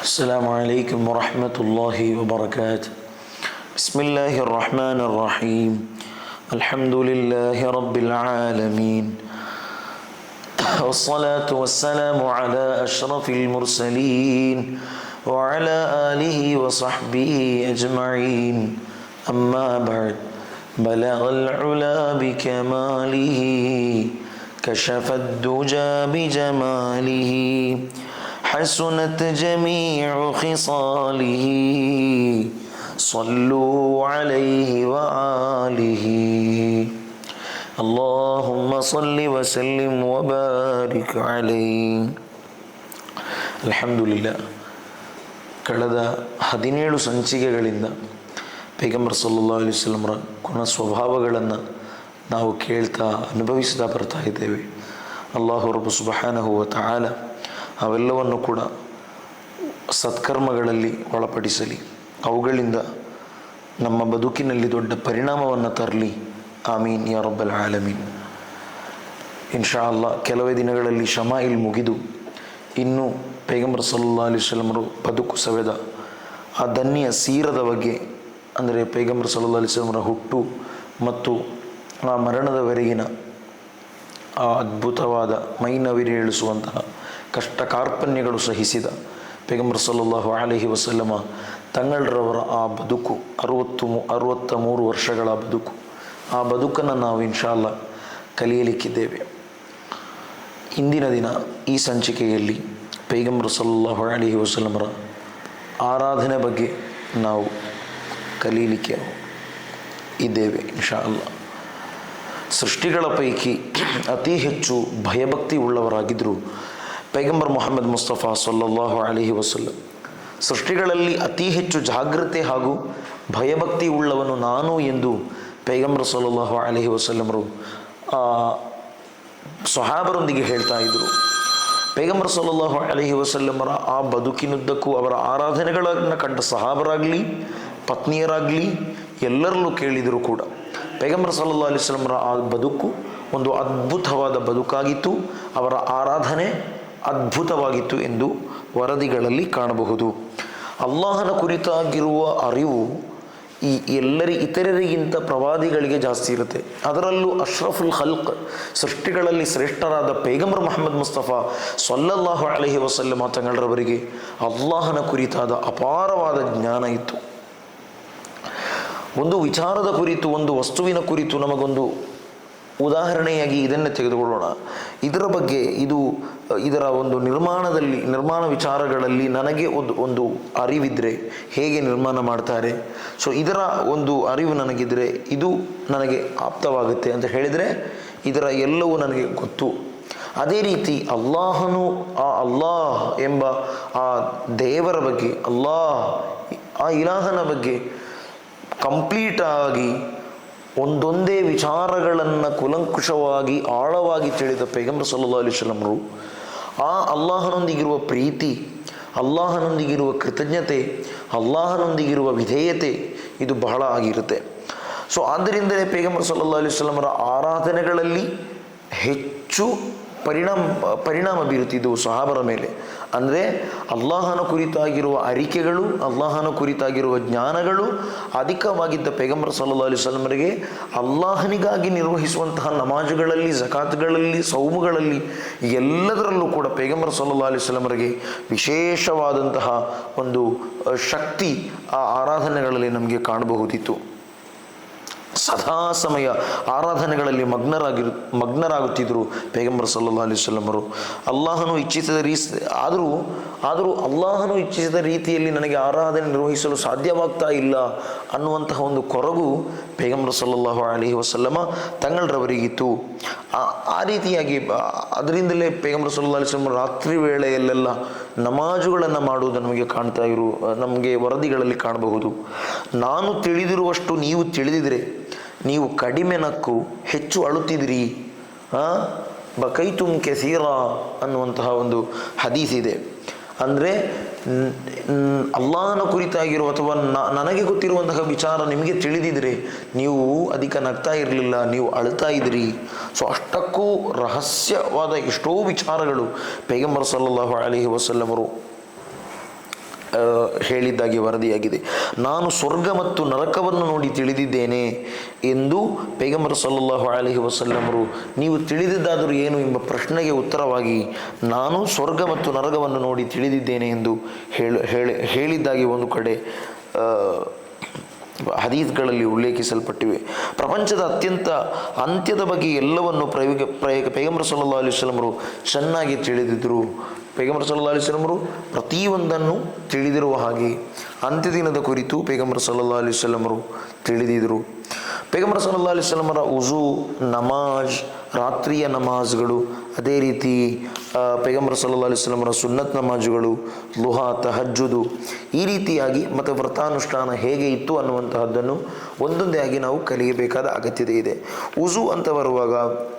السلام عليكم ورحمة الله وبركاته. بسم الله الرحمن الرحيم. الحمد لله رب العالمين. والصلاة والسلام على أشرف المرسلين وعلى آله وصحبه أجمعين. أما بعد بلغ العلا بكماله كشف الدجى بجماله. حسنت جميع خصاله صلوا عليه وآله اللهم صل وسلم وبارك عليه الحمد لله ಕಳೆದ ಹದಿನೇಳು ಸಂಚಿಕೆಗಳಿಂದ ಪೈಗಂಬರ್ ಸಲ್ಲಾ ಅಲಿ ವಸಲ್ಲಮರ ಗುಣ ಸ್ವಭಾವಗಳನ್ನು ನಾವು ಕೇಳ್ತಾ ಅನುಭವಿಸ್ತಾ ಬರ್ತಾ ಇದ್ದೇವೆ ಅಲ್ಲಾಹು ರಬು ಸುಬಹಾನಹು ತಾಲ ಅವೆಲ್ಲವನ್ನು ಕೂಡ ಸತ್ಕರ್ಮಗಳಲ್ಲಿ ಒಳಪಡಿಸಲಿ. ಅವುಗಳಿಂದ ನಮ್ಮ ಬದುಕಿನಲ್ಲಿ ದೊಡ್ಡ ಪರಿಣಾಮವನ್ನು ತರಲಿ. ಆಮೀನ್ ಯಾ ಆಲಮೀನ್. ಇನ್ಶಾ ಅಲ್ಲ ಕೆಲವೇ ದಿನಗಳಲ್ಲಿ ಶಮಾಯಿಲ್ ಮುಗಿದು ಇನ್ನೂ ಪೈಗಂಬರ್ ಸಲ್ಲಾ ಅಲಿ ವಸಲ್ಲಮರು ಬದುಕು ಸವೆದ. ಆ ಧನ್ಯ ಸೀರದ ಬಗ್ಗೆ ಅಂದರೆ ಪೈಗಂಬರ್ ಸಲ್ಲಾ ಅಲಿ ವಸಲ್ಲಮರ ಹುಟ್ಟು ಮತ್ತು ಆ ಮರಣದವರೆಗಿನ ಆ ಅದ್ಭುತವಾದ ಮೈನವಿರೇಳಿಸುವಂತಹ ಕಷ್ಟ ಕಾರ್ಪಣ್ಯಗಳು ಸಹಿಸಿದ ಪೈಗಂಬರ್ ಸಲ್ಲಲ್ಲಾಹು ಅಲಹಿ ವಸಲ್ಲಮ ತಂಗಳರವರ ಆ ಬದುಕು, ಅರುವತ್ತು ಮೂ ಅರುವತ್ತ ಮೂರು ವರ್ಷಗಳ ಬದುಕು, ಆ ಬದುಕನ್ನು ನಾವು ಇನ್ಶಾಲ್ಲ ಕಲಿಯಲಿಕ್ಕಿದ್ದೇವೆ. ಇಂದಿನ ದಿನ ಈ ಸಂಚಿಕೆಯಲ್ಲಿ ಪೈಗಂಬರ್ ಸಲ್ಲಲ್ಲಾಹು ಅಲಹಿ ವಸಲ್ಲಮರ ಆರಾಧನೆ ಬಗ್ಗೆ ನಾವು ಕಲೀಲಿಕ್ಕೆ ಇದ್ದೇವೆ ಇನ್ಶಾ ಅಲ್ಲ ಸೃಷ್ಟಿಗಳ ಪೈಕಿ ಅತಿ ಹೆಚ್ಚು ಭಯಭಕ್ತಿ ಉಳ್ಳವರಾಗಿದ್ದರು ಪೈಗಂಬರ್ ಮೊಹಮ್ಮದ್ ಮುಸ್ತಫಾ ಸಲ್ಲಲ್ಲಾಹು ಅಲಿಹಿ ವಸಲ್ಲಂ. ಸೃಷ್ಟಿಗಳಲ್ಲಿ ಅತಿ ಹೆಚ್ಚು ಜಾಗ್ರತೆ ಹಾಗೂ ಭಯಭಕ್ತಿ ಉಳ್ಳವನು ನಾನು ಎಂದು ಪೈಗಂಬರ್ ಸಲ್ಲಲ್ಲಾಹು ಅಲಿಹಿ ವಸಲ್ಲಮರು ಸೊಹಾಬರೊಂದಿಗೆ ಹೇಳ್ತಾ ಇದ್ದರು ಪೈಗಂಬರ್ ಸಲ್ಲಲ್ಲಾಹು ಅಲಿಹಿ ವಸಲ್ಲಮರ ಆ ಬದುಕಿನುದ್ದಕ್ಕೂ ಅವರ ಆರಾಧನೆಗಳನ್ನು ಕಂಡ ಸಹಾಬರಾಗಲಿ, ಪತ್ನಿಯರಾಗಲಿ ಎಲ್ಲರಲ್ಲೂ ಕೇಳಿದರು ಕೂಡ. ಪೈಗಂಬರ್ ಸಲ್ಲಾ ಅಲಿಸ್ಲಮರ ಆ ಬದುಕು ಒಂದು ಅದ್ಭುತವಾದ ಬದುಕಾಗಿತ್ತು. ಅವರ ಆರಾಧನೆ ಅದ್ಭುತವಾಗಿತ್ತು ಎಂದು ವರದಿಗಳಲ್ಲಿ ಕಾಣಬಹುದು. ಅಲ್ಲಾಹನ ಕುರಿತಾಗಿರುವ ಅರಿವು ಈ ಎಲ್ಲರಿ ಇತರರಿಗಿಂತ ಪ್ರವಾದಿಗಳಿಗೆ ಜಾಸ್ತಿ ಇರುತ್ತೆ. ಅದರಲ್ಲೂ ಅಶ್ರಫುಲ್ ಹಲ್ಕ್ ಸೃಷ್ಟಿಗಳಲ್ಲಿ ಶ್ರೇಷ್ಠರಾದ ಪೈಗಂಬರ್ ಮೊಹಮ್ಮದ್ ಮುಸ್ತಫಾ ಸೊಲ್ಲಲ್ಲಾಹು ಅಲಹಿ ವಸಲ್ಲಮ ತಂಗಳರವರಿಗೆ ಅಲ್ಲಾಹನ ಕುರಿತಾದ ಅಪಾರವಾದ ಜ್ಞಾನ ಇತ್ತು. ಒಂದು ವಿಚಾರದ ಕುರಿತು, ಒಂದು ವಸ್ತುವಿನ ಕುರಿತು ನಮಗೊಂದು ಉದಾಹರಣೆಯಾಗಿ ಇದನ್ನೇ ತೆಗೆದುಕೊಳ್ಳೋಣ. ಇದರ ಬಗ್ಗೆ ಇದು, ಇದರ ಒಂದು ನಿರ್ಮಾಣದಲ್ಲಿ, ನಿರ್ಮಾಣ ವಿಚಾರಗಳಲ್ಲಿ ನನಗೆ ಒಂದು ಒಂದು ಅರಿವಿದ್ದರೆ ಹೇಗೆ ನಿರ್ಮಾಣ ಮಾಡ್ತಾರೆ. ಸೊ ಇದರ ಒಂದು ಅರಿವು ನನಗಿದ್ದರೆ ಇದು ನನಗೆ ಆಪ್ತವಾಗುತ್ತೆ ಅಂತ ಹೇಳಿದರೆ ಇದರ ಎಲ್ಲವೂ ನನಗೆ ಗೊತ್ತು. ಅದೇ ರೀತಿ ಅಲ್ಲಾಹನು, ಆ ಅಲ್ಲಾಹ್ ಎಂಬ ಆ ದೇವರ ಬಗ್ಗೆ, ಅಲ್ಲಾಹ್, ಆ ಇಲಾಹನ ಬಗ್ಗೆ ಕಂಪ್ಲೀಟಾಗಿ ಒಂದೊಂದೇ ವಿಚಾರಗಳನ್ನು ಕುಲಂಕುಷವಾಗಿ, ಆಳವಾಗಿ ತಿಳಿದ ಪೈಗಂಬರ್ ಸಲ್ಲಾ ಅಲಿಸ್ಲಮರು ಆ ಅಲ್ಲಾಹನೊಂದಿಗಿರುವ ಪ್ರೀತಿ, ಅಲ್ಲಾಹನೊಂದಿಗಿರುವ ಕೃತಜ್ಞತೆ, ಅಲ್ಲಾಹನೊಂದಿಗಿರುವ ವಿಧೇಯತೆ ಇದು ಬಹಳ ಆಗಿರುತ್ತೆ. ಸೊ ಆದ್ದರಿಂದಲೇ ಪೇಗಂಬರ್ ಸಲ್ಲಾ ಅಲಿಸ್ಲಮರ ಆರಾಧನೆಗಳಲ್ಲಿ ಹೆಚ್ಚು ಪರಿಣಾಮ ಪರಿಣಾಮ ಬೀರುತ್ತಿದ್ದವು ಸಹಾಬರ ಮೇಲೆ. ಅಂದರೆ ಅಲ್ಲಾಹನ ಕುರಿತಾಗಿರುವ ಅರಿಕೆಗಳು, ಅಲ್ಲಾಹನ ಕುರಿತಾಗಿರುವ ಜ್ಞಾನಗಳು ಅಧಿಕವಾಗಿದ್ದ ಪೈಗಂಬರ್ ಸಲ್ಲಾ ಅಲಿ ಸ್ವಲಮರಿಗೆ ಅಲ್ಲಾಹನಿಗಾಗಿ ನಿರ್ವಹಿಸುವಂತಹ ನಮಾಜುಗಳಲ್ಲಿ ಜಕಾತ್ಗಳಲ್ಲಿ ಸೌಮುಗಳಲ್ಲಿ ಎಲ್ಲದರಲ್ಲೂ ಕೂಡ ಪೈಗಂಬರ್ ಸಲ್ಲಾ ಅಲಿ ಸ್ವಲಮರಿಗೆ ವಿಶೇಷವಾದಂತಹ ಒಂದು ಶಕ್ತಿ ಆ ಆರಾಧನೆಗಳಲ್ಲಿ ನಮಗೆ ಕಾಣಬಹುದಿತ್ತು. ಸದಾ ಸಮಯ ಆರಾಧನೆಗಳಲ್ಲಿ ಮಗ್ನರಾಗಿರು, ಮಗ್ನರಾಗುತ್ತಿದ್ದರು ಪೇಗಂಬರ್ ಸಲ್ಲಾ ಸ್ವಲ್ಲಮರು ಅಲ್ಲಾಹನು ಇಚ್ಛಿಸಿದ ರೀ ಆದರೂ ಆದರೂ ಅಲ್ಲಾಹನು ಇಚ್ಛಿಸಿದ ರೀತಿಯಲ್ಲಿ ನನಗೆ ಆರಾಧನೆ ನಿರ್ವಹಿಸಲು ಸಾಧ್ಯವಾಗ್ತಾ ಇಲ್ಲ ಅನ್ನುವಂತಹ ಒಂದು ಕೊರಗು ಪೈಗಂಬರ್ ಸಲ್ಲಲ್ಲಾಹು ಅಲಿ ವಸಲ್ಲಮ ತಂಗಳರವರಿಗಿತ್ತು ಆ ರೀತಿಯಾಗಿ ಅದರಿಂದಲೇ ಪೈಗಂಬರ್ ಸಲ್ಲಾ ಅಲಿ ವಸಲ್ಲಮ ರಾತ್ರಿ ವೇಳೆಯಲ್ಲೆಲ್ಲ ನಮಾಜುಗಳನ್ನು ಮಾಡುವುದು ನಮಗೆ ಕಾಣ್ತಾ ಇರು ನಮಗೆ ವರದಿಗಳಲ್ಲಿ ಕಾಣಬಹುದು. ನಾನು ತಿಳಿದಿರುವಷ್ಟು ನೀವು ತಿಳಿದಿದ್ರೆ, ನೀವು ಕಡಿಮೆ ನಕ್ಕು, ಹೆಚ್ಚು ಅಳುತ್ತಿದ್ರಿ ಬಕೈತುಮ್ ಕೆಸೀರ ಅನ್ನುವಂತಹ ಒಂದು ಹದೀಸ್ ಇದೆ. ಅಂದರೆ ಅಲ್ಲಾನ ಕುರಿತಾಗಿರುವ ಅಥವಾ ನನಗೆ ಗೊತ್ತಿರುವಂತಹ ವಿಚಾರ ನಿಮಗೆ ತಿಳಿದಿದ್ರೆ ನೀವು ಅಧಿಕ ನಗ್ತಾ ಇರಲಿಲ್ಲ, ನೀವು ಅಳ್ತಾ ಇದ್ರಿ. ಸೊ ಅಷ್ಟಕ್ಕೂ ರಹಸ್ಯವಾದ ಎಷ್ಟೋ ವಿಚಾರಗಳು ಪೇಗಂಬರ್ ಸಲ್ಲಲ್ಲಾಹು ಅಲಿ ವಸಲ್ಲಮರು ಹೇಳಿದ್ದಾಗಿ ವರದಿಯಾಗಿದೆ. ನಾನು ಸ್ವರ್ಗ ಮತ್ತು ನರಕವನ್ನು ನೋಡಿ ತಿಳಿದಿದ್ದೇನೆ ಎಂದು ಪೈಗಂಬರ್ ಸಲ್ಲಲ್ಲಾಹು ಅಲಹಿ ವಸಲ್ಲಮರು, ನೀವು ತಿಳಿದಿದ್ದಾದರೂ ಏನು ಎಂಬ ಪ್ರಶ್ನೆಗೆ ಉತ್ತರವಾಗಿ, ನಾನು ಸ್ವರ್ಗ ಮತ್ತು ನರಕವನ್ನು ನೋಡಿ ತಿಳಿದಿದ್ದೇನೆ ಎಂದು ಹೇಳ, ಹೇಳಿ, ಹೇಳಿದ್ದಾಗಿ ಒಂದು ಕಡೆ ಆ, ಹದೀಸ್ಗಳಲ್ಲಿ ಉಲ್ಲೇಖಿಸಲ್ಪಟ್ಟಿವೆ. ಪ್ರಪಂಚದ ಅತ್ಯಂತ ಅಂತ್ಯದ ಬಗ್ಗೆ ಎಲ್ಲವನ್ನು ಪ್ರಯೋಗ ಪ್ರಯೋಗ ಪೈಗಂಬರ್ ಅಲಿ ವಸಲ್ಲಮರು ಚೆನ್ನಾಗಿ ತಿಳಿದಿದ್ದರು ಪೈಗಂಬರ್ ಅಲಿ ವಸಲ್ಲಮರು ಪ್ರತಿಯೊಂದನ್ನು ತಿಳಿದಿರುವ ಹಾಗೆ ಅಂತ್ಯದಿನದ ಕುರಿತು ಪೈಗಂಬರ್ ಅಲಿ ವಸಲ್ಲಮರು ತಿಳಿದಿದ್ದರು ಪೈಗಂಬರ್ ಸಲ್ಲಾ ಅಲಿ ವಸಲ್ಲಮರ ಉಜು ನಮಾಜ್, ರಾತ್ರಿಯ ನಮಾಜ್ಗಳು, ಅದೇ ರೀತಿ ಪೈಗಂಬರ್ ಸಲ್ಲಾ ಅಲಿ ವಸಲ್ಲಮರ ಸುನ್ನತ್ ನಮಾಜ್ಗಳು, ಲುಹಾ, ತಹಜ್ಜುದು, ಈ ರೀತಿಯಾಗಿ ಮತ್ತು ವ್ರತಾನುಷ್ಠಾನ ಹೇಗೆ ಇತ್ತು ಅನ್ನುವಂತಹದ್ದನ್ನು ಒಂದೊಂದೇ ಆಗಿ ನಾವು ಕಲಿಯಬೇಕಾದ ಅಗತ್ಯತೆ ಇದೆ. ಉಜು ಅಂತ ಬರುವಾಗ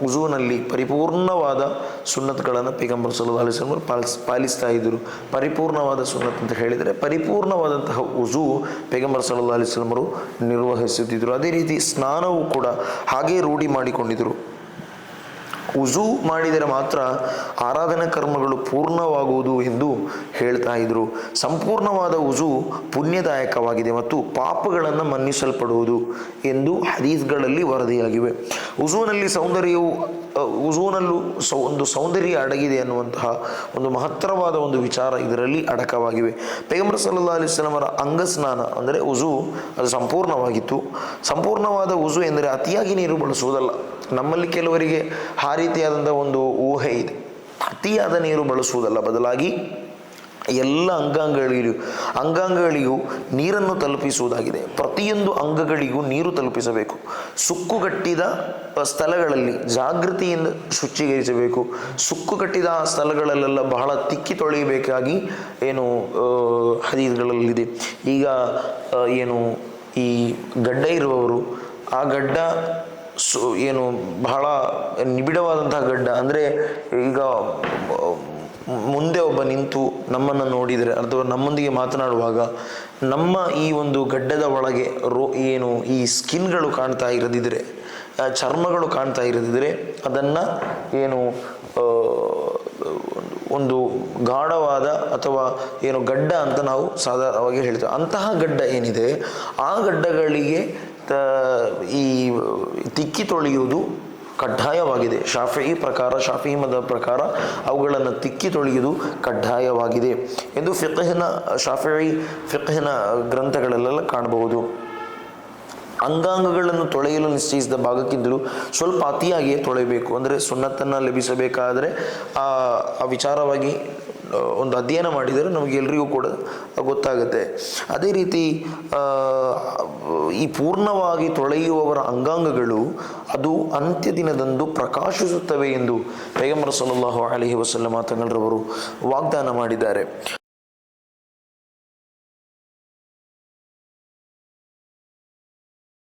ಉಜುನಲ್ಲಿ ಪರಿಪೂರ್ಣವಾದ ಸುನ್ನತ್ಗಳನ್ನು ಪೈಗಂಬರ್ ಸಲ್ಲಾ ಅಲಿ ವಸಲ್ಲಮರು ಪಾಲಿಸ್, ಪಾಲಿಸ್ತಾ ಇದ್ದರು. ಪರಿಪೂರ್ಣವಾದ ಸುನ್ನತ್ ಅಂತ ಹೇಳಿದರೆ ಪರಿಪೂರ್ಣವಾದಂತಹ ಉಜು ಪೈಗಂಬರ್ ಸಲ್ಲಾ ಅಲಿ ವಸಲ್ಲಮರು ನಿರ್ವಹಿಸುತ್ತಿದ್ದರು. ಅದೇ ರೀತಿ ಸ್ನಾನವು ಕೂಡ ಹಾಗೇ ರೂಢಿ ಮಾಡಿಕೊಂಡಿದ್ದರು. ಉಜು ಮಾಡಿದರೆ ಮಾತ್ರ ಆರಾಧನಾ ಕರ್ಮಗಳು ಪೂರ್ಣವಾಗುವುದು ಎಂದು ಹೇಳ್ತಾ ಇದ್ರು. ಸಂಪೂರ್ಣವಾದ ಉಜು ಪುಣ್ಯದಾಯಕವಾಗಿದೆ ಮತ್ತು ಪಾಪಗಳನ್ನು ಮನ್ನಿಸಲ್ಪಡುವುದು ಎಂದು ಹದೀಸ್ಗಳಲ್ಲಿ ವರದಿಯಾಗಿವೆ. ಉಜುವಿನಲ್ಲಿ ಸೌಂದರ್ಯವು ಅ, ಉಜುವಿನಲ್ಲೂ ಸೌ ಒಂದು ಸೌಂದರ್ಯ ಅಡಗಿದೆ ಅನ್ನುವಂತಹ ಒಂದು ಮಹತ್ತರವಾದ ಒಂದು ವಿಚಾರ ಇದರಲ್ಲಿ ಅಡಕವಾಗಿವೆ. ಪೈಗಂಬರ್ ಸಲ್ಲಾ ವಸಲ್ಲಮರ ಅಂಗಸ್ನಾನ ಅಂದರೆ ಉಜು ಅದು ಸಂಪೂರ್ಣವಾಗಿತ್ತು. ಸಂಪೂರ್ಣವಾದ ಉಜು ಎಂದರೆ ಅತಿಯಾಗಿ ನೀರು ಬಳಸುವುದಲ್ಲ. ನಮ್ಮಲ್ಲಿ ಕೆಲವರಿಗೆ ಆ ರೀತಿಯಾದಂಥ ಒಂದು ಊಹೆ ಇದೆ. ಅತಿಯಾದ ನೀರು ಬಳಸುವುದಲ್ಲ. ಬದಲಾಗಿ ಎಲ್ಲ ಅಂಗಾಂಗಗಳಿಗೂ ಅಂಗಾಂಗಗಳಿಗೂ ನೀರನ್ನು ತಲುಪಿಸುವುದಾಗಿದೆ. ಪ್ರತಿಯೊಂದು ಅಂಗಗಳಿಗೂ ನೀರು ತಲುಪಿಸಬೇಕು. ಸುಕ್ಕುಗಟ್ಟಿದ ಸ್ಥಳಗಳಲ್ಲಿ ಜಾಗೃತಿಯಿಂದ ಶುಚಿಗೊಳಿಸಬೇಕು ಸುಕ್ಕುಗಟ್ಟಿದ ಆ ಸ್ಥಳಗಳಲ್ಲೆಲ್ಲ ಬಹಳ ತಿಕ್ಕಿ ತೊಳೆಯಬೇಕಾಗಿ ಏನು ಹದಿಗಳಲ್ಲಿದೆ ಈಗ ಏನು, ಈ ಗಡ್ಡ ಇರುವವರು, ಆ ಗಡ್ಡ ಸು, ಏನು ಬಹಳ ನಿಬಿಡವಾದಂತಹ ಗಡ್ಡ, ಅಂದರೆ ಈಗ ಮುಂದೆ ಒಬ್ಬ ನಿಂತು ನಮ್ಮನ್ನು ನೋಡಿದರೆ, ಅಥವಾ ನಮ್ಮೊಂದಿಗೆ ಮಾತನಾಡುವಾಗ ನಮ್ಮ ಈ ಒಂದು ಗಡ್ಡದ ಒಳಗೆ ರೋ, ಏನು ಈ ಸ್ಕಿನ್ಗಳು ಕಾಣ್ತಾ ಇರದಿದ್ದರೆ ಚರ್ಮಗಳು ಕಾಣ್ತಾ ಇರದಿದ್ದರೆ ಅದನ್ನು ಏನು ಒಂದು ಗಾಢವಾದ ಅಥವಾ ಏನು ಗಡ್ಡ ಅಂತ ನಾವು ಸಾಧಾರಣವಾಗಿ ಹೇಳ್ತೇವೆ. ಅಂತಹ ಗಡ್ಡ ಏನಿದೆ, ಆ ಗಡ್ಡಗಳಿಗೆ ಈ ತಿಕ್ಕಿ ತೊಳೆಯುವುದು ಕಡ್ಡಾಯವಾಗಿದೆ. ಶಾಫಿ ಪ್ರಕಾರ, ಶಾಫಿ ಮದ ಪ್ರಕಾರ ಅವುಗಳನ್ನು ತಿಕ್ಕಿ ತೊಳೆಯುವುದು ಕಡ್ಡಾಯವಾಗಿದೆ. ಎಂದು ಫಿಕ್ಹಿನ, ಶಾಫಿ ಫಿಕ್ಹಿನ ಗ್ರಂಥಗಳಲ್ಲೆಲ್ಲ ಕಾಣಬಹುದು. ಅಂಗಾಂಗಗಳನ್ನು ತೊಳೆಯಲು ನಿಶ್ಚಯಿಸಿದ ಭಾಗಕ್ಕಿಂತಲೂ ಸ್ವಲ್ಪ ಅತಿಯಾಗಿಯೇ ತೊಳೆಯಬೇಕು. ಅಂದರೆ ಸುನ್ನತ್ತನ್ನು ಲಭಿಸಬೇಕಾದರೆ ಆ ವಿಚಾರವಾಗಿ ಒಂದು ಅಧ್ಯಯನ ಮಾಡಿದರೆ ನಮಗೆ ಎಲ್ರಿಗೂ ಕೂಡ ಗೊತ್ತಾಗುತ್ತೆ. ಅದೇ ರೀತಿ ಈ ಪೂರ್ಣವಾಗಿ ತೊಳೆಯುವವರ ಅಂಗಾಂಗಗಳು ಅದು ಅಂತ್ಯ ದಿನದಂದು ಪ್ರಕಾಶಿಸುತ್ತವೆ ಎಂದು ಪೈಗಂಬರ ಸಲ್ಲಲ್ಲಾಹು ಅಲೈಹಿ ವಸಲ್ಲಮ ತಂಗಳರವರು ವಾಗ್ದಾನ ಮಾಡಿದ್ದಾರೆ.